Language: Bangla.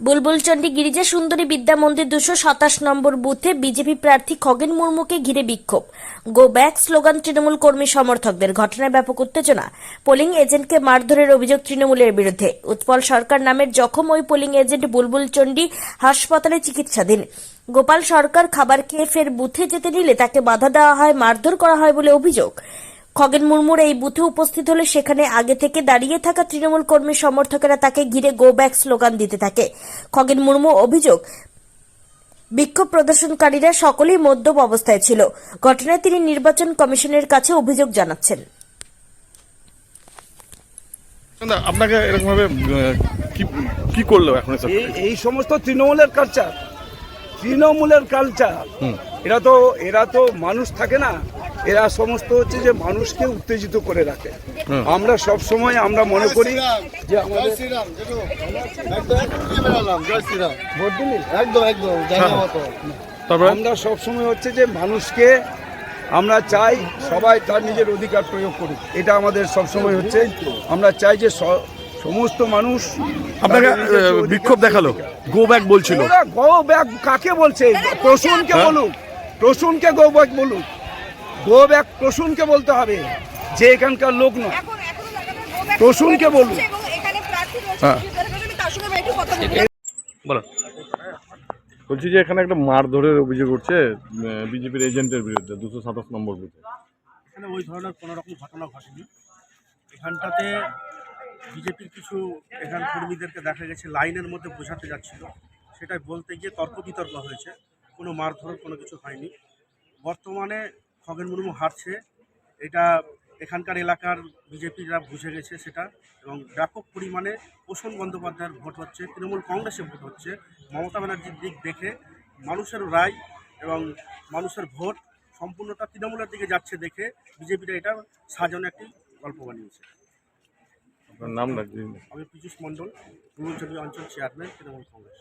বুলবুলচন্ডী গিরিজা সুন্দরী বিদ্যা মন্দির দুশো সাতাশ নম্বর বুথে বিজেপি প্রার্থী খগেন মুর্মুকে ঘিরে বিক্ষোভ। গো ব্যাক স্লোগান তৃণমূল কর্মী সমর্থকদের। ঘটনায় ব্যাপক উত্তেজনা। পোলিং এজেন্টকে মারধরের অভিযোগ তৃণমূলের বিরুদ্ধে। উৎপল সরকার নামের জখম ওই পোলিং এজেন্ট বুলবুল চণ্ডী হাসপাতালে চিকিৎসাধীন। গোপাল সরকার খাবার খেয়ে ফের বুথে যেতে নিলে তাকে বাধা দেওয়া হয়, মারধর করা হয় বলে অভিযোগ। খগেন মুর্মুর এই বুথে উপস্থিত হলে সেখানে আগে থেকে দাঁড়িয়ে থাকা তৃণমূল কর্মী সমর্থকেরা তাকে ঘিরে গো ব্যাক স্লোগান দিতে থাকে। খগেন মুর্মু অভিযোগ বিক্ষোভ প্রদর্শনকারীরা সকলেই মদ্যপ অবস্থায় ছিল। ঘটনায় তিনি নির্বাচন কমিশনের কাছে অভিযোগ জানাচ্ছেন। আপনাকে এরকম ভাবে কি কি করল এখন এই এই সমস্ত তৃণমূলের কালচার তৃণমূলের কালচার এরা তো এরা তো মানুষ থাকে না। এরা সমস্ত হচ্ছে যে মানুষকে উত্তেজিত করে রাখে। আমরা সব সময় আমরা মনে করি যে আমাদের একদম আমরা সব সময় হচ্ছে যে মানুষকে আমরা চাই সবাই তার নিজের অধিকার প্রয়োগ করুক। এটা আমাদের সব সময় হচ্ছে। আমরা চাই যে সমস্ত মানুষ আপনাকে বিক্ষোভ দেখাল। গো ব্যাক বলছিল। গো ব্যাক কাকে বলছে? প্রসূনকে হ্যাঁ। বলুক। প্রসূনকে গো ব্যাক বলুক। গো ব্যাক প্রসূনকে বলতে হবে যে এখানকার লোক নয়। প্রসূনকে বলুন। এবং এখানে প্রার্থী রয়েছে। হ্যাঁ। বলো। বলছি যে এখানে একটা মারধরের অভিযোগ উঠছে বিজেপির এজেন্টের বিরুদ্ধে দুশো সাতাশ নম্বর বুথে। এখানে ওই ধরনের কোনো রকম ঘটনা ঘটেনি। এখানটাতে বিজেপির কিছু এখান কর্মীদেরকে দেখা গেছে লাইনের মধ্যে বোঝাতে যাচ্ছিল। সেটাই বলতে গিয়ে তর্ক বিতর্ক হয়েছে। কোনো মারধর কোনো কিছু হয়নি। বর্তমানে খগেন মুর্মু হারছে। এটা এখানকার এলাকার বিজেপিরা বুঝে গেছে সেটা এবং ব্যাপক পরিমাণে পোষণ বন্দ্যোপাধ্যায়ের ভোট হচ্ছে তৃণমূল কংগ্রেসে ভোট হচ্ছে। মমতা ব্যানার্জির দিক দেখে মানুষের রায় এবং মানুষের ভোট সম্পূর্ণটা তৃণমূলের দিকে যাচ্ছে দেখে বিজেপিটা এটা সাজানো একটি গল্প বানিয়েছে। আপনার নাম আমি পীযূষ মণ্ডল পূর্বাঞ্চলীয় অঞ্চল চেয়ারম্যান তৃণমূল কংগ্রেস।